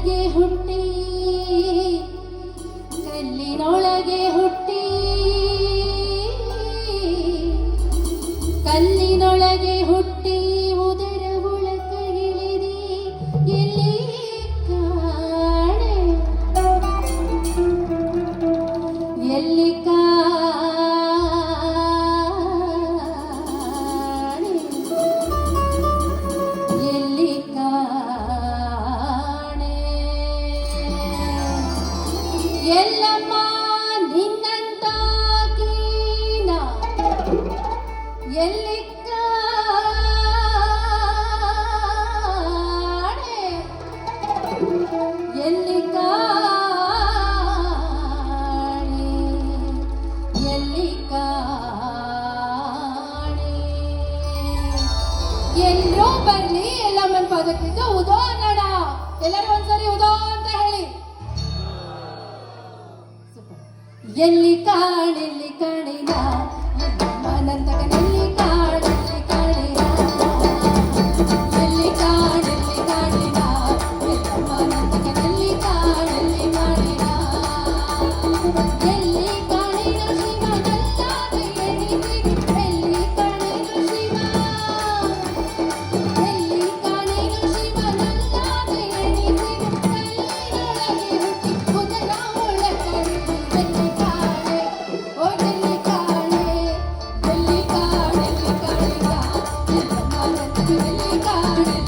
ಅರಳಿಗೆ ಹುಟ್ಟ ಎಲ್ಲರೂ ಬರ್ಲಿ ಎಲ್ಲಮ್ಮನ ಪದಕ್ಕೆ ನಿಂತು ಉದೋ ಅನ್ನೋಣ. ಎಲ್ಲರೂ ಒಂದ್ಸರಿ ಉದೋ ಅಂತ ಹೇಳಿ. ಎಲ್ಲಿ ಕಾಣಿಲ್ಲಿ ಕಾಣಿನ? Oh.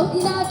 Obrigada.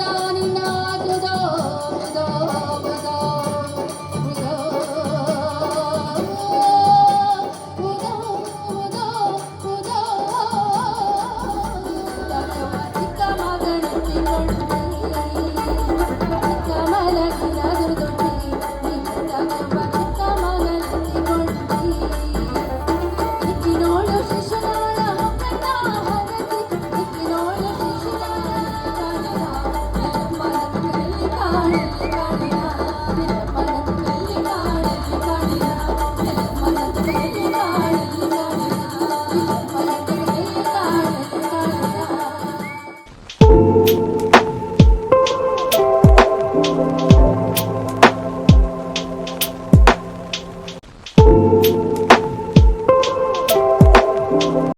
うん。